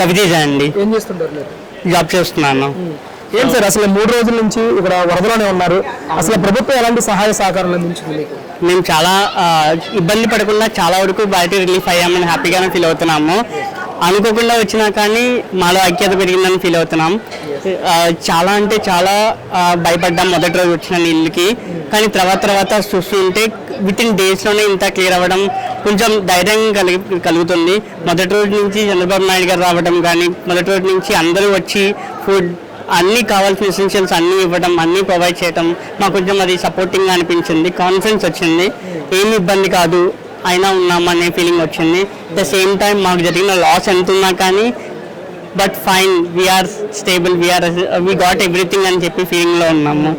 రవితేజ అండి ఏం చేస్తుంటారు మీరు? జాబ్ చేస్తున్నాను. ఏం సార్ అసలు మూడు రోజుల నుంచి ఇక్కడ వరదలోనే ఉన్నారు. అసలు ప్రభుత్వం ఎలాంటి సహాయ సహకారాలు అందించింది మీకు? మేము చాలా ఇబ్బంది పడకుండా చాలా వరకు బయట రిలీఫ్ అయ్యామని హ్యాపీగానే ఫీల్ అవుతున్నాము. అనుకోకుండా వచ్చినా కానీ మాలో ఐక్యత పెరిగిందని ఫీల్ అవుతున్నాం. చాలా అంటే చాలా భయపడ్డాం మొదటి రోజు వచ్చిన నీళ్ళకి. కానీ తర్వాత తర్వాత చూస్తుంటే విత్ ఇన్ డేస్లోనే ఇంత క్లియర్ అవ్వడం కొంచెం ధైర్యం కలిగి కలుగుతుంది. మొదటి రోజు నుంచి చంద్రబాబు నాయుడు గారు రావడం కానీ మొదటి రోజు నుంచి అందరూ వచ్చి ఫుడ్ అన్ని కావాల్సిన ఎసెన్షియల్స్ అన్నీ ఇవ్వడం అన్నీ ప్రొవైడ్ చేయడం మాకు కొంచెం అది సపోర్టింగ్ అనిపించింది. కాన్ఫిడెన్స్ వచ్చింది. ఏమి ఇబ్బంది కాదు. అయినా ఉన్నామనే ఫీలింగ్ వచ్చింది. ద సేమ్ టైం మాకు జరిగిన లాస్ ఎంత ఉన్నా కానీ but fine we're stable we're we got everything అని చెప్పి ఫీలింగ్లో ఉన్నాము.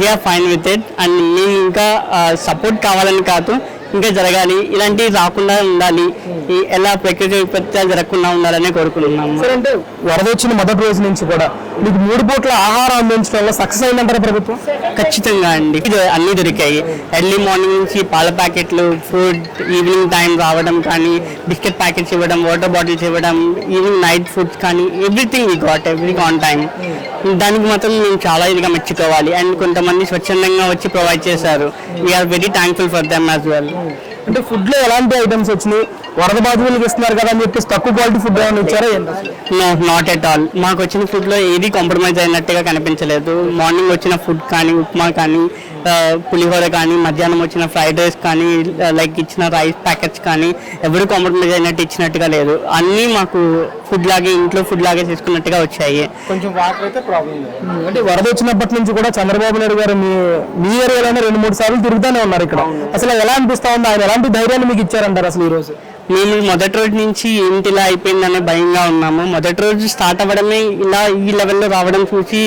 We're fine with it and మేము ఇంకా సపోర్ట్ కావాలని కాదు. ఇంకా జరగాలి. ఇలాంటివి రాకుండా ఉండాలి. ఈ ఎలా ప్రకృతి విపత్తులు జరగకుండా ఉండాలని కోరుకుంటున్నాము. సరే అంటే వరద వచ్చిన మొదటి రోజు నుంచి కూడా మీకు మూడు పూట్ల ఆహారం అందించడంలో సక్సెస్ అయిందంటారా ప్రభుత్వం? ఖచ్చితంగా అండి. ఇది అన్నీ దొరికాయి. ఎర్లీ మార్నింగ్ నుంచి పాల ప్యాకెట్లు ఫుడ్ ఈవినింగ్ టైం రావడం కానీ బిస్కెట్ ప్యాకెట్స్ ఇవ్వడం వాటర్ బాటిల్స్ ఇవ్వడం ఈవినింగ్ నైట్ ఫుడ్స్ కానీ everything we got everything on time దానికి మాత్రం మేము చాలా ఇదిగా మెచ్చుకోవాలి. అండ్ కొంతమంది స్వచ్ఛందంగా వచ్చి ప్రొవైడ్ చేశారు. We're very thankful for them as well అంటే ఫుడ్లో ఎలాంటి ఐటమ్స్ వచ్చినాయి? వరద బాధితులకు ఇస్తున్నారు కదా అని చెప్పేసి తక్కువ క్వాలిటీ ఫుడ్ ఏమైనా ఇచ్చారా? నో నాట్ ఎట్ ఆల్ మాకు వచ్చిన ఫుడ్లో ఏది కాంప్రమైజ్ అయినట్టుగా కనిపించలేదు. మార్నింగ్ వచ్చిన ఫుడ్ కానీ ఉప్మా కానీ పులిహోర కానీ మధ్యాహ్నం వచ్చిన ఫ్రైడ్ రైస్ కానీ లైక్ ఇచ్చిన రైస్ ప్యాకెట్స్ కానీ ఎవరు కాంప్రమైజ్ అయినట్టు ఇచ్చినట్టుగా లేదు. అన్నీ మాకు ఫుడ్ లాగే ఇంట్లో ఫుడ్ లాగే చేసుకున్నట్టుగా వచ్చాయి. కొంచెం వాటర్ అయితే ప్రాబ్లం అంటే వరద వచ్చినప్పటి నుంచి కూడా చంద్రబాబు నాయుడు గారు మీ మీ ఏరియాలోనే రెండు మూడు సార్లు తిరుగుతూనే ఉన్నారు ఇక్కడ. అసలు ఎలా అనిపిస్తా ఉంది? ఆయన ఎలాంటి ధైర్యాన్ని మీకు ఇచ్చారంటారు అసలు ఈ రోజు మేము మొదటి రోజు నుంచి ఏంటి ఇలా అయిపోయిందనే భయంగా ఉన్నాము. మొదటి రోజు స్టార్ట్ అవ్వడమే ఇలా ఈ లెవెల్లో రావడం చూసి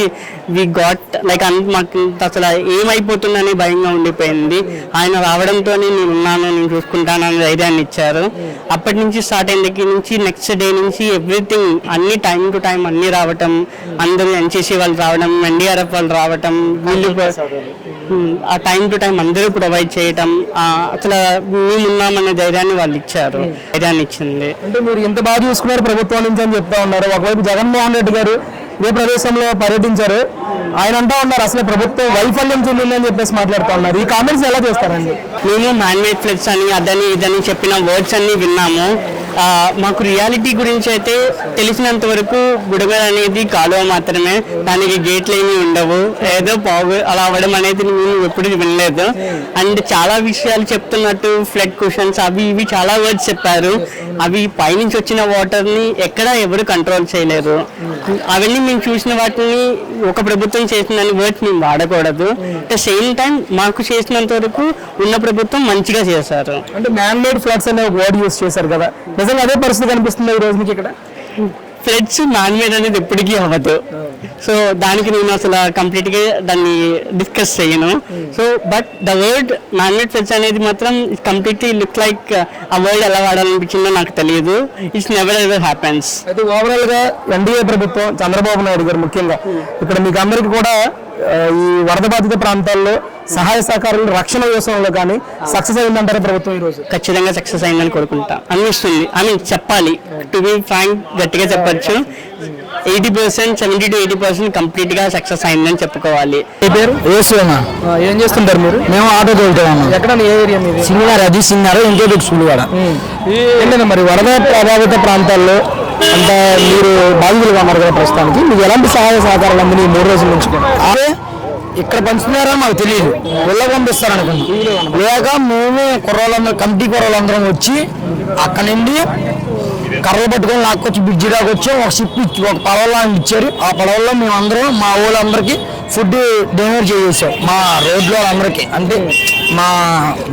వి గాట్ లైక్ మాకు అసలు ఏమైపోతుందని భయంగా ఉండిపోయింది. ఆయన రావడంతో నేను ఉన్నాను నేను చూసుకుంటాను అనే ధైర్యాన్ని ఇచ్చారు. అప్పటి నుంచి స్టార్ట్ అయిన దగ్గర నుంచి నెక్స్ట్ డే నుంచి ఎవ్రీథింగ్ అన్ని టైం టు టైం అన్ని రావటం అందరూ ఎన్సీసీ వాళ్ళు రావడం ఎన్డీఆర్ఎఫ్ వాళ్ళు రావటం వీళ్ళు ఆ టైం టు టైం అందరూ ప్రొవైడ్ చేయటం అసలు మేము ఉన్నామనే ధైర్యాన్ని వాళ్ళు ఇచ్చారు. ధైర్యాన్ని ఇచ్చింది. అంటే మీరు ఇంత బాగా చూసుకున్నారు ప్రభుత్వం నుంచి అని చెప్తా ఉన్నారు. ఒకవైపు జగన్మోహన్ రెడ్డి గారు ఇదే ప్రదేశంలో పర్యటించారు? ఆయన అంటా ఉన్నారు అసలు ప్రభుత్వం వైఫల్యం చెందిందని చెప్పేసి మాట్లాడుతూ ఉన్నారు. ఈ కామెంట్స్ ఎలా చేస్తారండి? మేము మ్యాన్ మేడ్ ఫ్లెక్స్ అని అదని ఇదని చెప్పిన వర్డ్స్ అన్ని విన్నాము. మాకు రియాలిటీ గురించి అయితే తెలిసినంత వరకు బుడగ అనేది కాలువ మాత్రమే. దానికి గేట్లు ఏమీ ఉండవు. ఏదో పావు అలా అవ్వడం అనేది మేము ఎప్పుడు వినలేదు. అండ్ చాలా విషయాలు చెప్తున్నట్టు ఫ్లడ్ క్వశ్చన్స్ అవి ఇవి చాలా వర్డ్స్ చెప్పారు. అవి పైనుంచి వచ్చిన వాటర్ని ఎక్కడ ఎవరు కంట్రోల్ చేయలేరు. అవన్నీ మేము చూసిన వాటిని ఒక ప్రభుత్వం చేసిందని వర్డ్స్ మేము వాడకూడదు. అట్ ద సేమ్ టైం మాకు చేసినంత వరకు ఉన్న ప్రభుత్వం మంచిగా చేశారు. అంటే మ్యాన్ మేడ్ ఫ్లడ్స్ అనే ఒక వర్డ్ యూస్ చేశారు కదా. నిజంగా అదే పరిస్థితి కనిపిస్తుంది ఈ రోజు మీకు ఇక్కడ? ఫ్లడ్స్ మ్యాన్ మేడ్ అనేది ఎప్పటికీ అవ్వదు. సో దానికి నేను అసలు కంప్లీట్గా దాన్ని డిస్కస్ చేయను. So but the word man made floods అనేది మాత్రం కంప్లీట్లీ లుక్ లైక్ ఆ వర్డ్ ఎలా వాడాలనిపించిందో నాకు తెలియదు. ఇట్స్ నెవర్ ఎవర్ హ్యాపెన్స్ అయితే ఓవరాల్గా ఎన్డీఏ ప్రభుత్వం చంద్రబాబు నాయుడు గారు ముఖ్యంగా. ఇక్కడ మీకు అందరికి కూడా ఈ వరద బాధిత ప్రాంతాల్లో సహాయ సహకారాలు రక్షణ విషయంలో కానీ సక్సెస్ అయిందంటారా ప్రభుత్వం ఈ రోజు ఖచ్చితంగా సక్సెస్ అయిందని కోరుకుంటా. అనిపిస్తుంది. ఐ మీన్ చెప్పాలి. టు బి ఫ్రాంక్ గట్టిగా చెప్పొచ్చు. Eighty percent seventy to eighty percent కంప్లీట్గా సక్సెస్ అయిందని చెప్పుకోవాలి. మీ పేరు? ఏసునా ఏం చేస్తుంటారు మీరు? మేము ఆటో ఎక్కడ ఏ ఏరియా మీది? సింగారు అది సింగారు ఇంకో స్కూల్ కూడా. ఏంటంటే మరి వరద ప్రభావిత ప్రాంతాల్లో అంటే మీరు బాధితులుగా ఉన్నారు కదా ప్రస్తుతానికి. మీకు ఎలాంటి సహాయ సహకారాలు అందినాయి మూడు రోజుల నుంచి? కూడా అదే ఇక్కడ పంచుతున్నారా మాకు తెలియదు వెళ్ళ పంపిస్తారు అనుకున్నాం లేక మేము కుర్రోళ్ళందరం కమిటీ కుర్రోళ్ళందరం వచ్చి అక్కడ నుండి కర్రలు పట్టుకొని లాక్కొచ్చి బ్రిడ్జి దాకా వచ్చి ఒక షిప్ ఇచ్చి ఒక పడవలో ఇచ్చారు. ఆ పడవలో మేమందరం మా ఊళ్ళందరికీ ఫుడ్ డెలివరీ చేసేసాం. మా రోడ్లో వాళ్ళందరికీ అంటే మా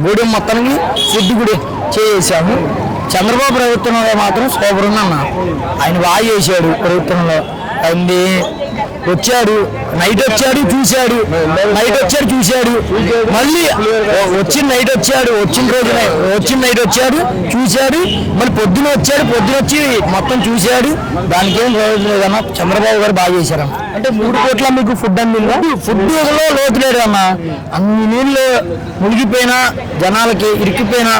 గూడెం మొత్తానికి ఫుడ్ కూడా చేసేసాము. చంద్రబాబు ప్రభుత్వంలో మాత్రం సూపర్ ఉందన్న ఆయన బాగా చేశాడు ప్రభుత్వంలో. అయింది. వచ్చాడు. నైట్ వచ్చాడు చూశాడు. నైట్ వచ్చాడు చూశాడు. మళ్ళీ వచ్చిన నైట్ వచ్చాడు వచ్చిన రోజు వచ్చిన నైట్ వచ్చాడు చూశాడు. మళ్ళీ పొద్దున వచ్చాడు పొద్దున వచ్చి మొత్తం చూశాడు. దానికి ఏం ప్రయోజనం లేదన్న. చంద్రబాబు గారు బాగా చేశారన్న అంటే మూడు కోట్ల మీకు ఫుడ్ అందిందా? ఫుడ్లో లోతు లేడు అన్న. అన్ని నీళ్ళు మునిగిపోయినా జనాలకి ఇరికిపోయిన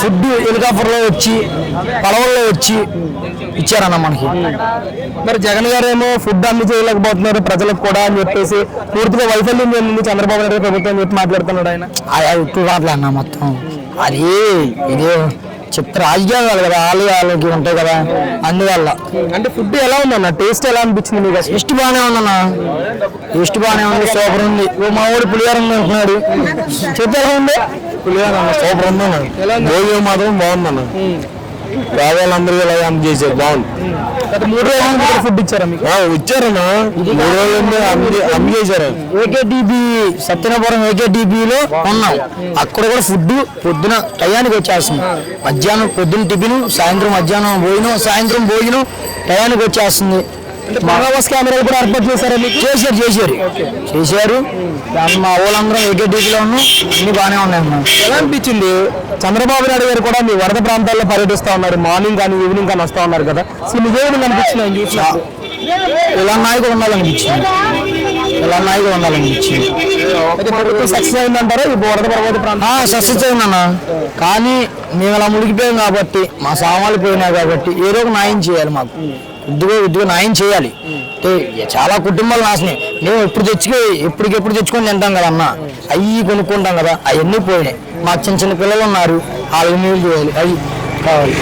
ఫుడ్ హెలికాప్టర్లో వచ్చి పడవల్లో వచ్చి ఇచ్చారన్న మనకి. మరి జగన్ గారు ఏమో ఫుడ్ అన్ని చేయలేకపోతున్నారు ప్రజలకు కూడా అని చెప్పేసి పూర్తిగా వైఫల్యం చెందింది చంద్రబాబు నాయుడు ప్రభుత్వం చెప్పి మాట్లాడుతున్నాడు ఆయన. రాట్లే అన్న మొత్తం. అది ఇదే చెప్తే రాజకీయాలు కదా వాళ్ళు వాళ్ళకి ఉంటాయి కదా అందువల్ల. అంటే ఫుడ్ ఎలా ఉందన్న? టేస్ట్ ఎలా అనిపించింది మీకు? టేస్ట్ బాగానే ఉందన్న. టేస్ట్ బాగానే ఉంది సూపర్ ఉంది. ఓ మా ఊరు పులిహోర ఉంది అంటున్నాడు చెప్తే ఎలా ఉంది సూపర్ ఉందన్న భోజనం మాత్రం బాగుందన్న. పేదవాళ్ళందరూ ఇలా చేశారు? బాగుంది. గత మూడు రోజులు ఫుడ్ ఇచ్చారా మీకు? ఇచ్చారన్నా. మూడు రోజులు అమ్మి చేశారు. ఏకేటీబీ సత్యనాపురం ఏకేటీబీలో ఉన్నాం అక్కడ కూడా ఫుడ్ పొద్దున టయానికి వచ్చేస్తుంది. మధ్యాహ్నం పొద్దున టిఫిన్ సాయంత్రం మధ్యాహ్నం భోజనం సాయంత్రం భోజనం టయానికి వచ్చేస్తుంది. బంగావాస్ కెమెరాలు కూడా ఏర్పాటు చేశారా మీకు? చేశారు చేశారు. చేశారు. మా ఊళ్ళందరం ఏకేటీపీలో ఉన్నాం అన్ని బాగానే ఉన్నాయి అన్న ఎలా అనిపించింది? చంద్రబాబు నాయుడు గారు కూడా మీ వరద ప్రాంతాల్లో పర్యటిస్తా ఉన్నారు. మార్నింగ్ కానీ ఈవినింగ్ కానీ వస్తా ఉన్నారు కదా. అసలు మీకు ఏమైనా అనిపించింది? ఇలా నాయకుడు ఉండాలనిపించింది. ఇలా నాయకుడు ఉండాలనిపించింది. సక్సెస్ అయిందంటారా? ఈ వరద పర్వత ప్రాంతం? సక్సెస్ అయిందన్న. కానీ మేము అలా మునిగిపోయాం కాబట్టి మా సామాన్లు పోయినాయి కాబట్టి ఏదో ఒక న్యాయం చేయాలి మాకు. కొద్దిగా కొద్దిగా న్యాయం చేయాలి. చాలా కుటుంబాలు నాశనం. మేము ఎప్పుడు తెచ్చుకో ఎప్పటికెప్పుడు తెచ్చుకొని తింటాం కదా అన్న. అవి కొనుక్కుంటాం కదా. అవన్నీ పోయినాయి. మా చిన్న చిన్న పిల్లలు ఉన్నారు. వాళ్ళకి నీళ్ళు చేయాలి. అవి కావాలి.